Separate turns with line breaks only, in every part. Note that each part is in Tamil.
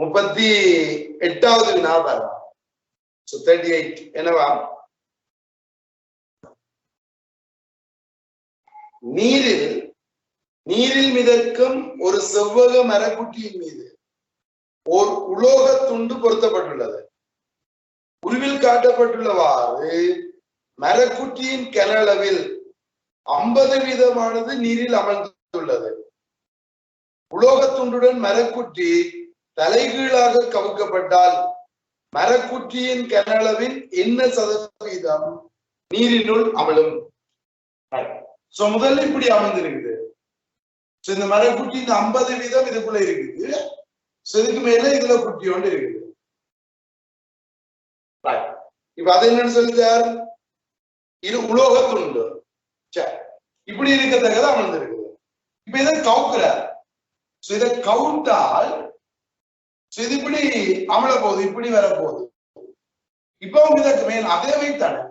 முப்பத்தி எட்டாவது வினா பாருங்க ஸோ தேர்ட்டி எயிட் என்னவா? நீரில் நீரில் மிதக்கும் ஒரு செவ்வக மரக்குட்டியின் மீது ஓர் உலோக துண்டு பொருத்தப்பட்டுள்ளது. உருவில் காட்டப்பட்டுள்ளவாறு மரக்குட்டியின் கனளவில் ஐம்பது வீதமானது நீரில் அமர்ந்துள்ளது. உலோகத்துண்டுடன் மரக்குட்டி தலைகீழாக கவுக்கப்பட்டால் மரக்குட்டியின் கனளவின் என்ன சதவீதம் நீரினுள் அமலும் சோ முதல்ல இப்படி அமர்ந்திருக்குது சோ இந்த மரக்குட்டி இந்த ஐம்பது வீதம் இதுக்குள்ள இருக்குது. சோ இதுக்கு மேல இதுல குட்டி ஒன்று இருக்குது. இப்ப அது என்னன்னு சொல்லிட்டார்? இது உலோகத்துண்டு இப்படி இருக்கத்தக்கதான் அமர்ந்திருக்குது இப்ப இதை கவுக்குறார். சோ இதை கவுட்டால் இது இப்படி அமல போகுது இப்படி வரப்போகுது இப்ப உங்களுக்கு இதற்கு மேல் அதே வைத்தானே. தானே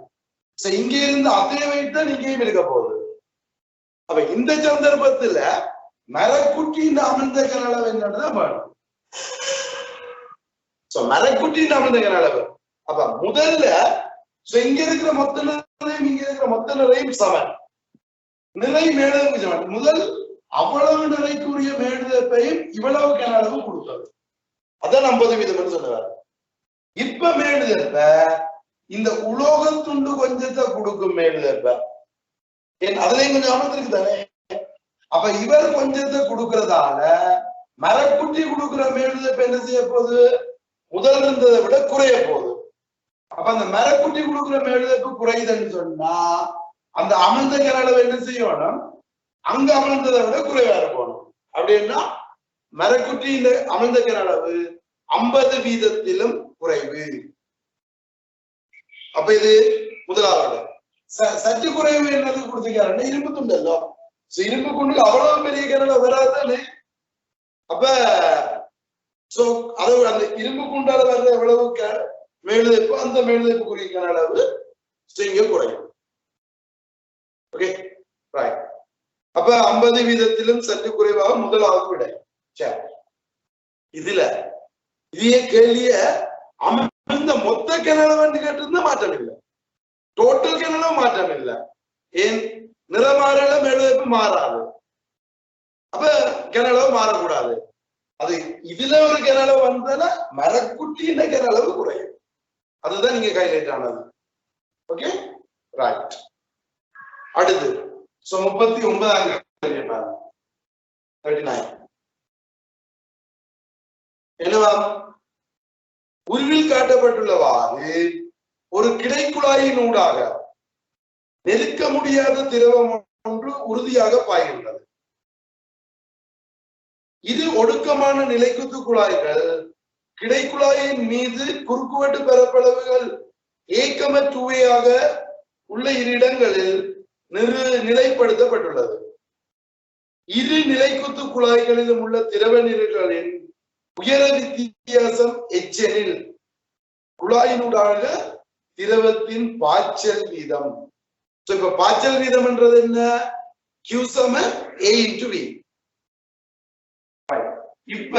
சோ இங்க இருந்து அதே வைத்தான் தான் இங்கேயும் இருக்க போகுது. அப்ப இந்த சந்தர்ப்பத்துல மரக்குட்டியின் அமர்ந்த அளவு என்னன்னு வேணும் சோ மரக்குட்டியின் அமிர்த கனளவு அப்ப முதல்ல இங்க இருக்கிற மொத்த நிறையும் இங்க இருக்கிற மொத்த நிறையும் சமன். நிறை மேலதுக்கு சமன். முதல் அவ்வளவு நிறைக்குரிய மேடுதப்பையும் இவ்வளவு கனளவு கொடுத்தது. அதான் ஐம்பது வீதம் சொல்லுவார். இப்ப மேடுதப்ப இந்த உலோக துண்டு கொஞ்சத்தை கொடுக்கும் மேடுதப்ப அதுலயும் கொஞ்சம் அமர்ந்திருக்கு தானே அப்ப இவர் கொஞ்சத்தை கொடுக்கறதால மரக்குட்டி கொடுக்கிற மேடுதப்ப என்ன செய்ய போகுது? முதல் இருந்ததை விட குறைய போகுது. அப்ப அந்த மரக்குட்டி கொடுக்குற மேடுதப்பு குறையுதுன்னு சொன்னா அந்த அமர்ந்த அளவு என்ன செய்யணும்? அங்க அமர்ந்ததை விட குறைவா இருக்கணும். அப்படின்னா மரக்குட்டி இந்த அமர்ந்த அளவு ஐம்பது வீதத்திலும் குறைவு. அப்ப இது முதலாவது. ச- சற்று குறைவு என்னது கொடுத்துக்காருன்னா இரும்பு துண்டல்லோ So, இரும்பு குண்டுக்கு அவ்வளவு பெரிய கிணறு வராதானே அப்ப சோ அது அந்த இரும்பு குண்டால வர்ற எவ்வளவு? க- மேலுதைப்பு அந்த மேலுதைப்புக்குரிய அளவு இங்க குறையும். ஓகே ரைட் அப்ப ஐம்பது வீதத்திலும் சற்று குறைவாக முதலாவது விடை. சரி. இதுல இதே கேள்விய அமைந்த மொத்த கிணறு கேட்டிருந்தா மாற்றம் இல்லை. டோட்டல் கிணறும் மாற்றம் இல்லை. ஏன்? நிறமாறல மேலுதைப்பு மாறாது. அப்ப கிணறு மாறக்கூடாது. அது இதுல ஒரு கிணறு வந்தனா மரக்குட்டின அளவு குறையும். அதுதான் நீங்க ஹைலைட் ஆனது. ஓகே ரைட் அடுத்து. சோ முப்பத்தி ஒன்பதாம் தேர்ட்டி நைன் என்னவா உருவில் காட்டப்பட்டுள்ளவாறு ஒரு கிடைக்குழாயின் ஊடாக நெருக்க முடியாத திரவம் ஒன்று உறுதியாக பாய்கின்றது. இது ஒடுக்கமான நிலைக்குத்து குழாய்கள். கிடைக்குழாயின் மீது குறுக்குவெட்டு பரப்பளவுகள் ஏக்கம தூவையாக உள்ள இரு இடங்களில் நிறு நிலைப்படுத்தப்பட்டுள்ளது. இரு நிலைக்குத்து குழாய்களிலும் உள்ள திரவ நீர்களின் உயர வித்தியாசம் எச்செனில் குழாயினூடாக திரவத்தின் பாய்ச்சல் வீதம் So, இப்ப பாய்ச்சல் வீதம் என்றது என்ன Q சம A into V இப்ப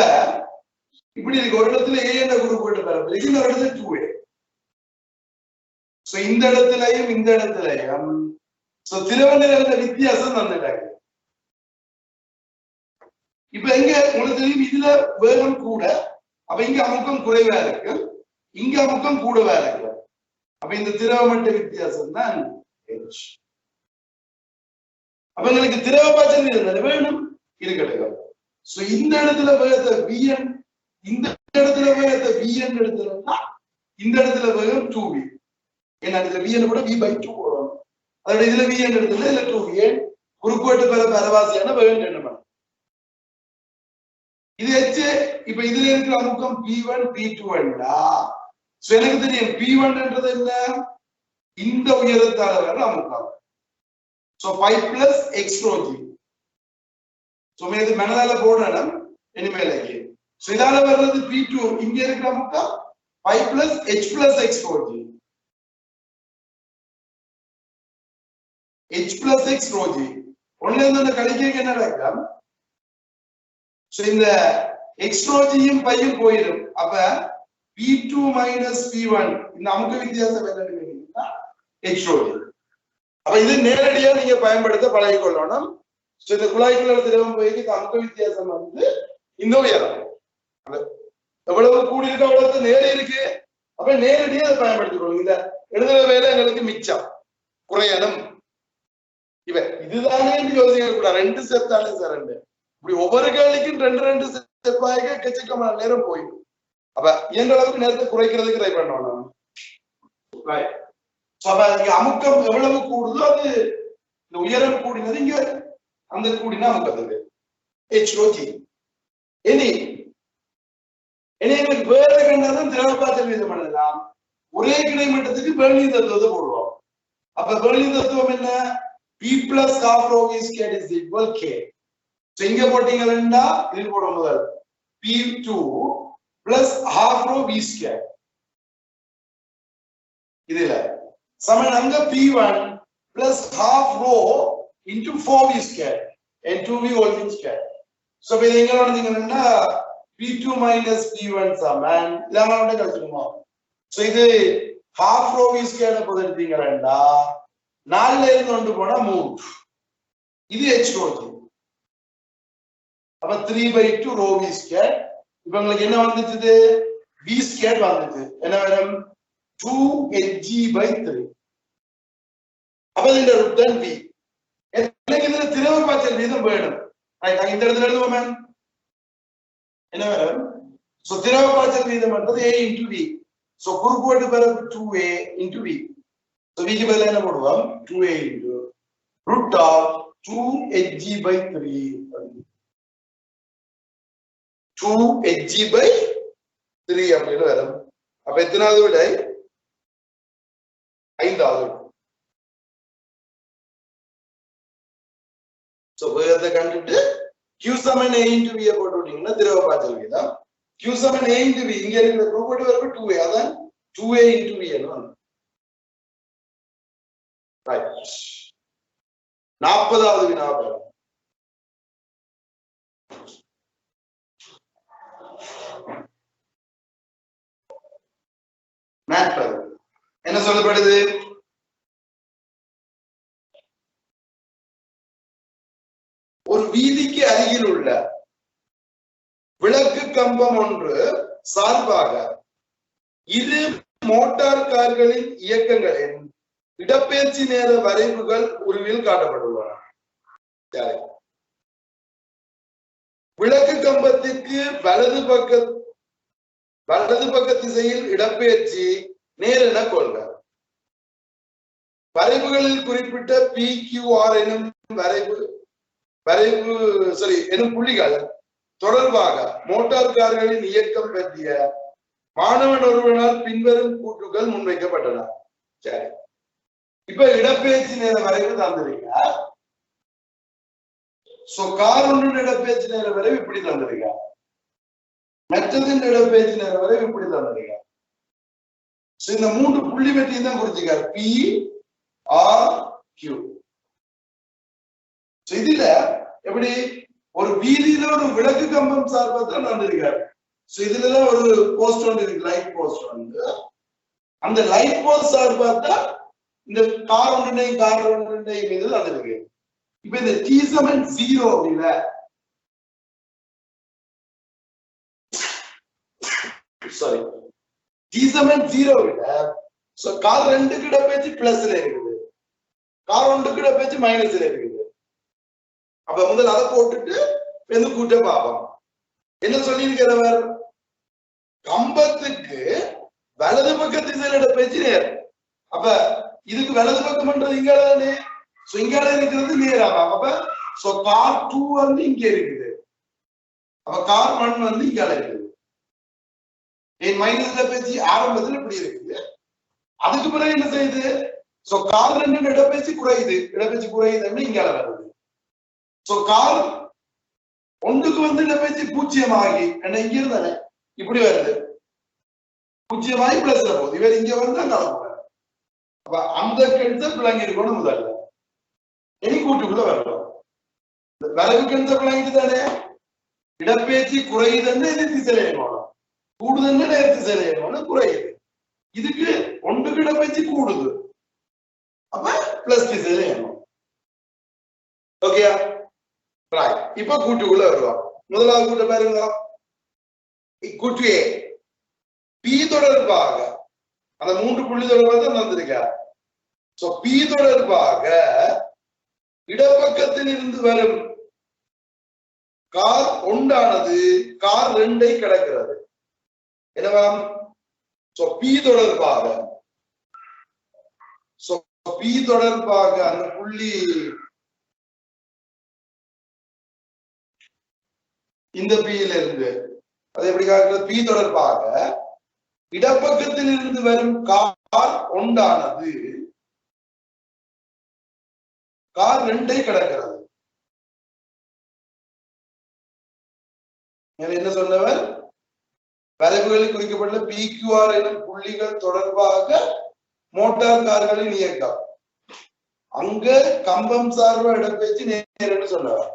இப்படி இருக்கு ஒரு இடத்துல ஏ என்ற குரூப் போட்டு பரப்பு இந்த இடத்துல டூ ஏ சோ இந்த இடத்துலயும் இந்த இடத்துலயும் சோ திருவண்ணாமலை வித்தியாசம் தந்துட்டாங்க இப்ப எங்க உங்களுக்கு தெரியும் இதுல வேகம் கூட அப்ப இங்க அமுக்கம் குறைவா இருக்கு. இங்க அமுக்கம் கூடவா இருக்கு. அப்ப இந்த திரவமட்ட வித்தியாசம் தான் H. அப்ப எங்களுக்கு திரவ பாய்ச்சல் இருந்தது வேணும் இருக்கட்டும். சோ இந்த இடத்துல வேகத்தை விஎன் இந்த இடத்துல வேகத்தை விஎன் எடுத்துட்டோம்னா இந்த இடத்துல வேகம் டூ வி ஏன்னா இதுல விஎன் கூட வி பை டூ போடணும். அதோட இதுல விஎன் எடுத்துல இதுல டூ வி குறுக்குவெட்டு பெற பரவாசியான வேகம் என்ன இது வச்சு இப்ப இதுல இருக்கிற அமுக்கம் P one P two so எனக்கு தெரியும் பி ஒன்ன்றது என்ன? இந்த உயரத்தால வர அமுக்கம். So five plus x rho g so இது மனதால போடணும் இனிமேலைக்கு சோ இதால வர்றது பி டூ இங்க இருக்கிற அமுக்கம் five plus H plus x rho g H plus x rho g ஒன்னுல இருந்து அந்த கழிக்க என்ன நடக்கும் சோ இந்த எக்ஸ்ட்ரோஜியும் பையும் போயிடும். அப்ப P two minus P one இந்த அமுக்கு வித்தியாசம் என்னன்னு கேட்டீங்கன்னா எக்ஸ்ட்ரோஜி அப்ப இது நேரடியா நீங்க பயன்படுத்த பழகிக் கொள்ளணும் So, இந்த குழாய்க்குள்ள திரவம் போயிருக்கு அமுக்கு வித்தியாசம் வந்து இந்த உயரம். எவ்வளவு கூடி இருக்கு அவ்வளவு நேர இருக்கு. அப்ப நேரடியா அதை பயன்படுத்திக் இந்த எழுதுற வேலை எங்களுக்கு மிச்சம். குறையணும். இவ இதுதானே யோசிக்க கூடாது ரெண்டு ஸ்டெப் சார் ரெண்டு. இப்படி ஒவ்வொரு கேள்விக்கும் ரெண்டு ரெண்டு ஸ்டெப் கட்சிக்கு நேரம் போயிடும். அப்ப இயன்ற அளவுக்கு நேரத்தை குறைக்கிறதுக்கு ட்ரை பண்ணணும் அப்ப அமுக்கம் எவ்வளவு கூடுதோ அது இந்த உயரம் கூடினது இங்க அந்த கூடினா அமுக்கத்துக்கு ஹெச்ஓஜி இனி இனி எங்களுக்கு வேற கண்டாதான் திரவப்பாச்சல் வீதம் பண்ணலாம். ஒரே கிடைமட்டத்துக்கு வேலி தத்துவத்தை போடுவோம் அப்ப வேலி தத்துவம் என்ன? P plus half rho V is equal K இங்க போட்டீங்கன்னா இது போட முதல் P two plus half rho V square இதுல. சமன் அங்க P one plus half rho into four V square and 2v whole thing square. So இப்ப இது எங்களோட நீங்கன்னா p2 minus p1 சமன். இல்லாம வந்து கழிச்சுக்குமா சோ இது half rho v square போது எடுத்தீங்கன்னா நாலுல இருந்து கொண்டு போனா மூணு இது h rho அப்ப three by two rho V square இப்ப உங்களுக்கு என்ன வந்துச்சு வி ஸ்கேர் வந்துச்சு என்ன வரும் டூ ஹெச்ஜி பை த்ரீ அப்ப இந்த ருட்டன் வி எனக்கு இதுல திரவ பாய்ச்சல் வீதம் வேணும் Right, நாங்க இந்த இடத்துல எழுதுவோம் என்ன வரும் சோ திரவ பாய்ச்சல் வீதம் என்பது a இன்டு வி சோ குறுக்குவெட்டு பிறகு two A into V so விக்கு பதிலாக என்ன போடுவோம்? Two A into root of two HG by three two HG by three அப்படின்னு வரும். அப்ப எத்தனாவது விடை? ஐந்தாவது விடை. சோ வேகத்தை கண்டுட்டு q Saman a into v போட்டு விட்டீங்கன்னா திரவ பாய்ச்சல் வீதம் q Saman a into v இங்க இருக்கிற ப்ரூவ் வரப்பு 2a அதான் 2a into v ன்னு வரும். நாற்பதாவது வினா பாருங்க நாற்பது என்ன சொல்லப்படுது? ஒரு வீதிக்கு அருகில் உள்ள விளக்கு கம்பம் ஒன்று சார்பாக இரு மோட்டார் கார்களின் இயக்கங்களின் இடப்பெயர்ச்சி நேர வரைவுகள் உருவில் காட்டப்பட்டுள்ளன. விளக்கு கம்பத்திற்கு வலது பக்க வலது பக்க திசையில் இடப்பெயர்ச்சி நேர் என கொள்க. வரைவுகளில் குறிப்பிட்ட பி கியூ ஆர் எனும் வரைவு வரைவு சரி எனும் புள்ளிகள் தொடர்பாக மோட்டார் கார்களின் இயக்கம் பற்றிய மாணவன் ஒருவனால் பின்வரும் கூற்றுகள் முன்வைக்கப்பட்டன. சரி. இப்ப இடப்பெயர்ச்சி நேர வரைவு தந்திருக்க? சோ கார் ஒன்றின் இடப்பெயர்ச்சி நேர வரைவு இப்படி தந்திருக்க? மற்றதின் இடப்பெயர்ச்சி நேர வரைவு இப்படி தந்திருக்க? இந்த மூன்று புள்ளி பற்றியும் தான் குறிச்சிக்கார் பி ஆர் கியூ. இதுல எப்படி? ஒரு வீதியில ஒரு விளக்கு கம்பம் சார்பாக தான் நடந்திருக்காரு சோ இதுல ஒரு போஸ்ட் ஒன்று இருக்கு லைட் போஸ்ட் வந்து அந்த லைட் போஸ்ட் சார்பாக தான் இந்த கார் ஒன்றையும் கார் ஒன்றையும் மீது நடந்திருக்கு இப்ப இந்த டி செவன் ஜீரோ இல்ல சாரி டி செவன் ஜீரோ விட சோ கார் ரெண்டு கிட்ட பேச்சு பிளஸ்ல இருக்குது. கார் ஒன்று கிட்ட பேச்சு மைனஸ்ல இருக்குது. அப்ப முதல்ல அதை போட்டுட்டு வந்து கூட்ட பாப்போம் என்ன சொல்லியிருக்கிறவர்? கம்பத்துக்கு வலது பக்க திசையில பேச்சு நேர் அப்ப இதுக்கு வலது பக்கம்ன்றது இங்க தானே? சோ இங்க இருக்கிறது நேராக அப்ப சோ கார் டூ வந்து இங்க இருக்குது. அப்ப கார் ஒன் வந்து இங்க இருக்குது. என் மைனஸ்ல பேச்சு ஆரம்பத்துல இப்படி இருக்குது. அதுக்கு பிறகு என்ன செய்யுது? சோ கால் ரெண்டு இடப்பெயர்ச்சி குறையுது. இடப்பெயர்ச்சி குறையுதுன்னு இங்கால வருது. சோ கால் ஒன்றுக்கு வந்து இடப்பெயர்ச்சி பூஜ்ஜியமாகி என்ன இங்க இருந்தானே இப்படி வருது. பூஜ்ஜியமாகி பிளஸ்ல போகுது. இவர் இங்க வந்து அங்க போறாரு அப்ப அந்த கெடுத்த பிள்ளைங்க இருக்கணும் முதல்ல. இனி கூட்டுக்குள்ள வரலாம் வரவு கெடுத்த பிள்ளைங்க தானே? இடப்பெயர்ச்சி குறையுதுன்னு எதிர்த்து செலையணும் கூடுதுன்னு நேர்த்து திசையில குறையுது. இதுக்கு ஒன்றுக்கு இடப்பெயர்ச்சி கூடுது. அப்ப பிளஸ் திசையில இயங்கணும் ஓகேயா ரைட் இப்ப கூட்டுக்குள்ள வருவோம் முதலாவது கூட்ட பாருங்க கூட்டு ஏ பி தொடர்பாக அந்த மூன்று புள்ளி தொடர்பாக தான் வந்திருக்கார் சோ பி தொடர்பாக இடப்பக்கத்தில் இருந்து வரும் கார் ஒன்றானது கார் ரெண்டை கிடக்கிறது என்னவாம் சோ பி தொடர்பாக பி தொடர்பாக அந்த புள்ளி இந்த பியில இருந்து அது எப்படி காட்டுறது பி தொடர்பாக இடப்பக்கத்தில் இருந்து வரும் கார் ஒன்றானது கார் ரெண்டை கடக்கிறது. என்ன சொன்னவர்? வரைவுகளில் குறிக்கப்பட்ட பிக்யூஆர் எனும் புள்ளிகள் தொடர்பாக மோட்டார் கார்களின் இயக்கம். அங்க கம்பம் சார்பா இடப்பெயர்ச்சி நேரன்னு சொல்லுவார்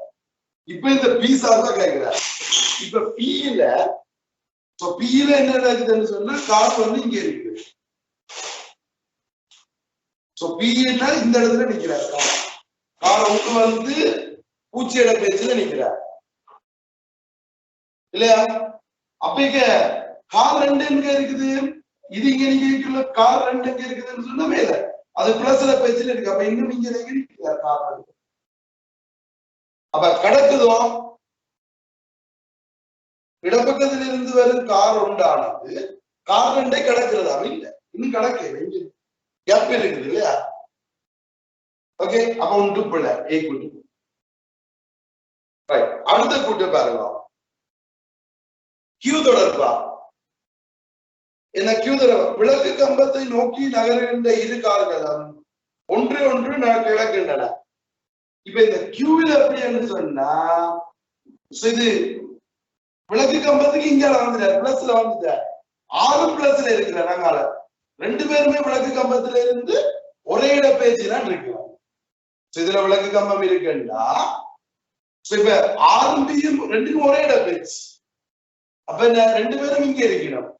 இப்ப இந்த பி சார்பா கேட்கிறார். இப்ப பியில இப்ப பியில என்ன இருக்குதுன்னு சொன்னா கார் வந்து இங்க இருக்கு. சோ பின்னா இந்த இடத்துல நிக்கிறார் கார் கார் வந்து பூச்சி இடப்பெயர்ச்சியில நிக்கிறார் இல்லையா? அப்ப இங்க கார் ரெண்டு எங்க இருக்குது? இது இங்க நீங்க இருக்குல்ல கார் ரெண்டு எங்க இருக்குதுன்னு சொன்னா மேல. அது பிளஸ்ல பேசிட்டு இருக்கு. அப்ப இன்னும் இங்க எங்க கார் அப்ப கடக்குதோ? இடப்பக்கத்தில் இருந்து வரும் கார் உண்டானது கார் ரெண்டை கடக்கிறதா? இல்ல. இன்னும் கிடக்கு கேப் இருக்குது இல்லையா? ஓகே அப்ப ஒன்று பிள்ளை ஏ கூட்டு ரைட் அடுத்த கூட்டு பாருங்க. கியூ தொடர்பா? என்ன கியூ விளக்கு கம்பத்தை நோக்கி நகர்கின்ற இரு கார்களும் ஒன்று ஒன்று ந- கிடக்கின்றன. இப்ப இந்த கியூவில் எப்படி என்று சொன்னா இது விளக்கு கம்பத்துக்கு இங்க வந்துட்டார் பிளஸ்ல வந்துட்டார் ஆறு பிளஸ்ல இருக்கிறார் நாங்கால ரெண்டு பேருமே விளக்கு கம்பத்துல இருந்து ஒரே இட பேச்சு தான் இருக்கிறோம். இதுல விளக்கு கம்பம் இருக்குன்னா இப்ப ஆறும் பியும் ரெண்டுக்கும் ஒரே இட பேச்சு அப்ப என்ன ரெண்டு பேரும் இங்க இருக்கணும்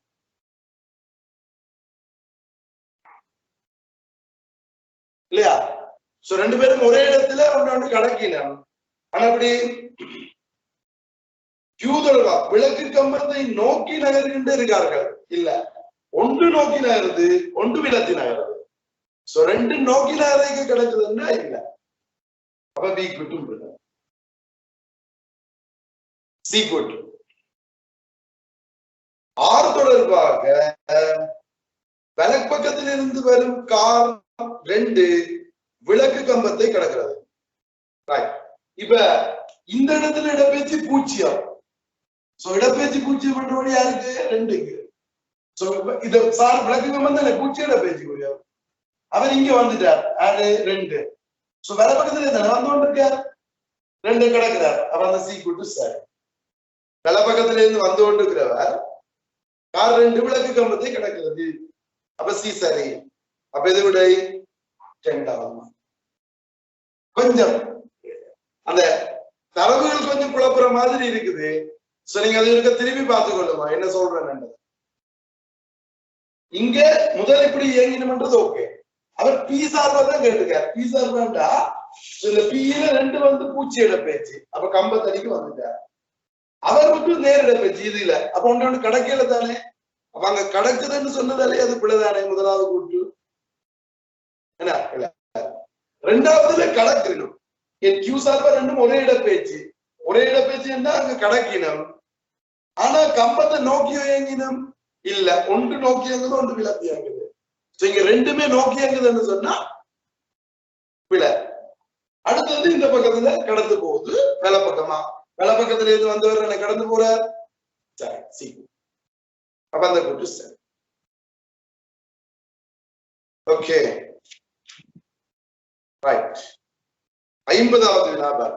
சோ ரெண்டு பேரும் ஒரே இடத்துல ஒன்று ஒன்று கடக்கணும் ஆனா அப்படி யூதர்களா விளக்கு கம்பத்தை நோக்கி நகர்கின்ற இருக்கார்கள். இல்ல ஒன்று நோக்கி நகருது ஒன்று விளத்தி நகருது. சோ ரெண்டு நோக்கி நகரைக்கு கிடைச்சதுன்னா இல்ல. அப்ப பி குட்டும் சி குட் ஆறு தொடர்பாக வலப்பக்கத்தில் இருந்து வரும் கார் ரெண்டு. விளக்கு கம்பத்தை கடக்கிறது. இப்ப இந்த இடத்துல இடப்பெயர்ச்சி பூச்சியம். சோ இடப்பெயர்ச்சி பூச்சியம் பண்றபடி யாருக்கு? ரெண்டுக்கு. சோ இது சார் விளக்கு கம்பம் தானே? பூச்சி இடப்பெயர்ச்சி கூடியவர் அவர் இங்க வந்துட்டார். ஆறு ரெண்டு. சோ வர பக்கத்துல தானே வந்து கொண்டிருக்கார்? ரெண்டு கிடக்குறார். அவர் அந்த சி கூட்டு சார் வல பக்கத்துல இருந்து வந்து கொண்டிருக்கிறவர் கார் ரெண்டு விளக்கு கம்பத்தை கிடக்கிறது. அப்ப சி சரி. அப்ப இது விடை? ரெண்டாவது கொஞ்சம் அந்த தரவுகள் கொஞ்சம் குழப்புற மாதிரி இருக்குது. சோ நீங்க அது இருக்க திரும்பி பார்த்து கொள்ளுமா என்ன சொல்றேன் இங்க முதல் இப்படி இயங்கினோம்ன்றது ஓகே அவர் பி சார்பா தான் கேட்டுக்கார் பி சார்பாண்டா இந்த பியில ரெண்டு வந்து பூச்சியிட பேச்சு. அப்ப கம்பத்தடிக்கு வந்துட்டார். அவர் மட்டும் நேரிட பேச்சு இது இல்ல. அப்ப ஒன்று ஒன்று கிடைக்கல தானே? அப்ப அங்க கிடக்குதுன்னு சொன்னதாலே அது பிள்ளைதானே முதலாவது கூட்டு என்ன? இல்ல. ரெண்டாவதுல கடக்கணும் என் கியூ சார்பா ரெண்டும் ஒரே இட பேச்சு ஒரே இட பேச்சு என்ன? அங்க கடக்கினம். ஆனா கம்பத்தை நோக்கி இயங்கினம். இல்ல ஒன்று நோக்கி இயங்குது ஒன்று விலத்தி இயங்குது. இங்க ரெண்டுமே நோக்கி இயங்குதுன்னு சொன்னா விலை. அடுத்தது இந்த பக்கத்துல கடந்து போகுது வெலை பக்கமா. வெலை பக்கத்துல இருந்து வந்தவர் என்ன கடந்து போற? சரி சி அப்ப அந்த குட்டு சரி. ஓகே ரைட் ஐம்பதாவது வினாபார்.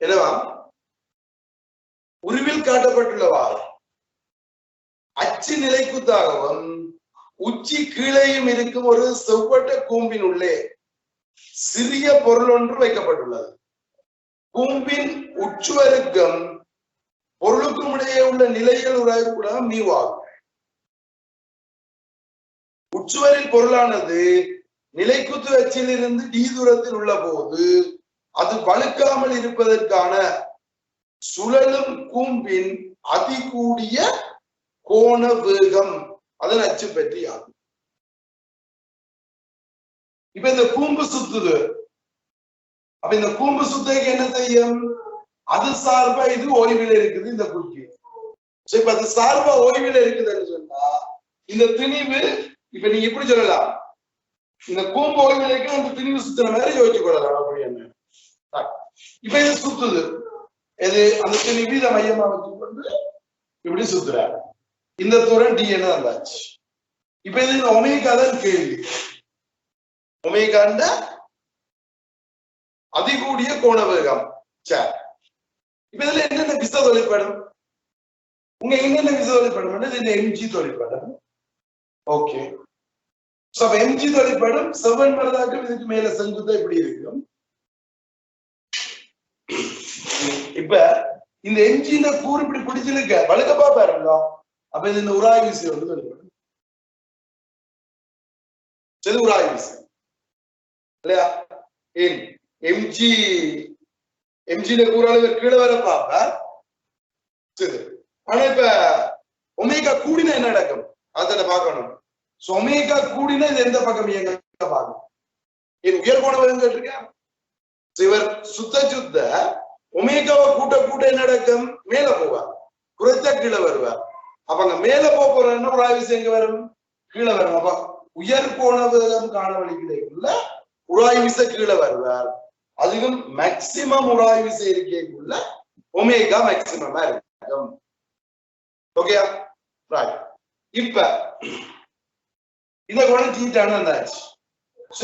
என்னவா? உருவில் காட்டப்பட்டுள்ளவாறு. அச்சு அச்சு நிலைக்குத்தாகவும் உச்சி கீழேயும் இருக்கும் ஒரு செவ்வட்ட கூம்பின் உள்ளே சிறிய பொருள் ஒன்று வைக்கப்பட்டுள்ளது. கூம்பின் உச்சுவருக்கம் பொருளுக்கும் இடையே உள்ள நிலைகள் உறவுக்குள்ள மீவாகும் உச்சுவரில் பொருளானது நிலைக்குத்து அச்சிலிருந்து டி தூரத்தில் உள்ள போது அது வலுக்காமல் இருப்பதற்கான சுழலும் கூம்பின் அதிகூடிய கோண வேகம் அதன் அச்சு பற்றி ஆகும் இப்ப இந்த கூம்பு சுத்துது. அப்ப இந்த கூம்பு சுத்தைக்கு என்ன செய்யும்? அது சார்பா இது ஓய்வில் இருக்குது இந்த குச்சி சோ இப்ப அது சார்பா ஓய்வில் இருக்குதுன்னு சொன்னா இந்த திணிவு இப்ப நீங்க எப்படி சொல்லலாம். இந்த கூம்பு ஓய்வில் இருக்கு அந்த திணிவு சுத்தின மாதிரி யோசிச்சு கொள்ளலாம் அப்படி என்ன? இப்ப இது சுத்துது. இது அந்த திணிவு இதை மையமா வச்சுக்கொண்டு இப்படி சுத்துறாரு இந்த தூரம் டி என்ன வந்தாச்சு. இப்ப இது இந்த ஒமேகா தான் கேள்வி. ஒமேகாண்ட அதிகூடிய கோண வேகம் சேர் இப்ப இதுல என்னென்ன விச தொழிற்படும்? உங்க என்னென்ன விச தொழிற்படும்? இந்த எம்ஜி தொழிற்படும்? ஓகே. சோ அப்ப எம்ஜி தொழிற்படும் செவ்வன் வரதாக்கும் இதுக்கு மேல செங்குத்தா இப்படி இருக்கும். இப்ப இந்த எம்ஜின கூறு இப்படி பிடிச்சிருக்க. வழுக்கப்பா பாப்பாருங்களோ அப்ப இது இந்த உராய் விசை வந்து தொழிற்படும். சரி உராய் விசை. இல்லையா? ஏன் எம்ஜி எம்ஜில கூறாளு கீழே வர பாப்ப ஆனா இப்ப ஒமேகா கூடினா என்ன நடக்கும்? அதை பார்க்கணும். ஒமேகா கூடினா இது எந்த பக்கம் இயங்க பார்க்கணும். என் உயர் கோண வேகம் கேட்டிருக்கேன் இவர் சுத்த சுத்த ஒமேகாவை கூட்ட கூட்ட என்ன நடக்கும்? மேல போவார். குறைச்சா கீழே வருவார். அப்ப அங்க மேல போக போறேன்னா ஒரு ஆயுசு எங்க வரும்? கீழே வரும். அப்ப உயர் கோண வேகம் காண வழிக்குள்ள உராய் விச கீழே வருவார். அதுவும் மேக்சிமம் உராய்வு விசை ஒமேகா மேக்சிமமா இருக்கும். ஓகே ரைட் இப்ப இந்த குணம் தீட்டான வந்தாச்சு?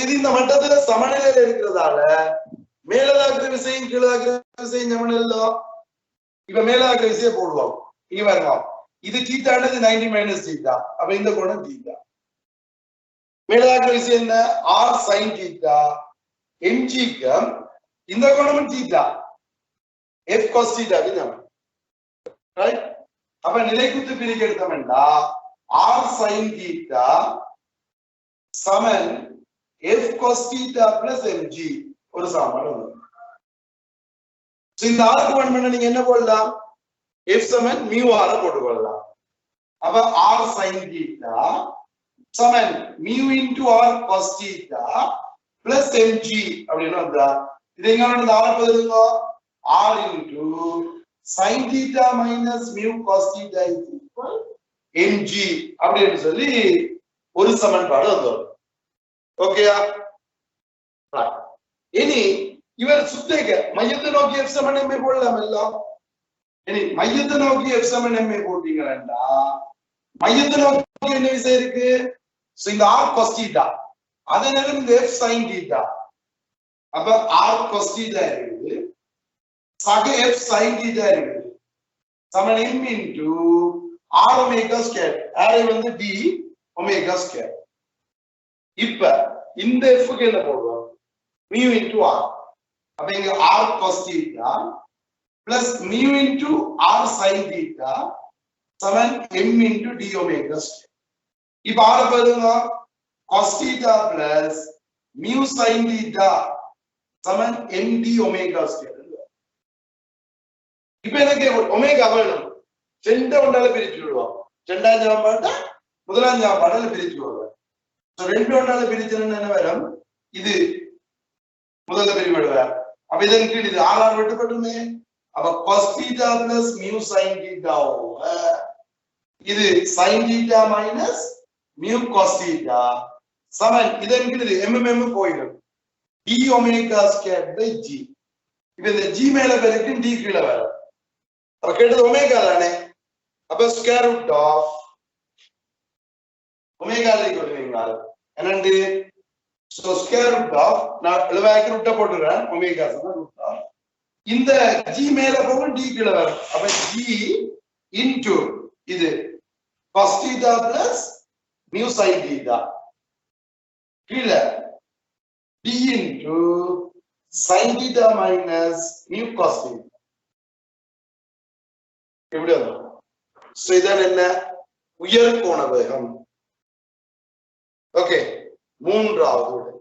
இது இந்த மட்டத்துல சமநிலையில இருக்கிறதால மேலதாக்குற விசையும் கீழதாக்குற விசையும் சமநிலை இப்ப மேலதாக்குற விசையை போடுவோம். இங்க பாருங்க. இது தீட்டானது நைன்டி மைனஸ் தீட்டா. அப்ப இந்த கோணம் தீட்டா. மேலதாக்குற விசை என்ன? R sine theta. எம்ஜிக்கு இந்த கோணமும் தீட்டா எஃப் காஸ் தீட்டாக்கு சமம் ரைட் அப்ப நிலைக்குத்து பிரிக்க எடுத்தோம்னா ஆர் சைன் தீட்டா சமன் F cos theta plus MG ஒரு சமன்பாடு வரும் இந்த ஆருக்கு ஒன் பண்ண நீங்க என்ன போடலாம்? எஃப் சமன் மியூ போட்டு போட்டுக்கொள்ளலாம் அப்ப ஆர் சைன் தீட்டா சமன் mu into R cos theta plus MG அப்படின்னு வந்தா? இது எங்க வந்து R பதிலுங்க R into sine theta minus mu cos theta is equal MG அப்படின்னு சொல்லி ஒரு சமன்பாடு வந்துடும் ஓகேயா இனி இவர் சுத்தேக மையத்தை நோக்கி எஃப் சமன் எம்ஏ போடலாம் எல்லாம் இனி மையத்தை நோக்கி எஃப் சமன் எம்ஏ போட்டீங்கன்னா மையத்தை நோக்கி என்ன விசை இருக்கு? இந்த ஆர் கொஸ்டீட்டா theta. அதே நேரம் இந்த f sin theta. அப்ப ஆர் cos theta இருக்குது சக f sin theta இருக்குது சமன் m into r omega square r வந்து d omega square இப்ப இந்த f க்கு என்ன போடுவோம் mu into r அப்ப இங்க r cos theta plus mu into r sin theta சமன் m into d omega square இப்ப ஆற பாருங்க cos theta plus mu sin theta சமன் எம் டி ஒமேகா ஸ்கேர் இப்ப எனக்கு ஒமேகா வேணும்? ரெண்ட ஒன்றால பிரிச்சு விடுவோம். ரெண்டாம் ஜாம்பாட்டை முதலாம் ஜாம்பாட்டால பிரிச்சு விடுவேன் ரெண்டு ஒன்றால பிரிச்சுன்னு என்ன வரும்? இது முதல்ல பிரிவிடுவார் அப்ப இதன் கீழ் இது ஆறாம் வெட்டுப்பட்டுமே. அப்ப cos theta plus mu sin theta over. இது sin theta minus mu cos theta. சமன் இதன் கீழ் இது mm போயிடும். T omega squared by G இப்ப இந்த ஜி மேல பெருக்கு டி கீழே வரும். அப்ப கேட்டது ஒமேகா தானே? அப்ப ஸ்கேர் ரூட் ஆஃப் ஒமேகா கொடுவீங்கள் என்னண்டு? சோ ஸ்கேர் ரூட் ஆஃப் நான் எழுவாய்க்கு ரூட்ட போட்டுறேன். ஒமேகா ரூட் ஆஃப் இந்த ஜி மேல போகும் டி கீழே வரும். அப்ப ஜி இன்டு இது first theta plus mu sin theta. கீழே. D into sin theta minus mu cos theta. எப்படி வரும் சோ இதான் என்ன உயர் கோண வேகம் ஓகே மூன்றாவது விடை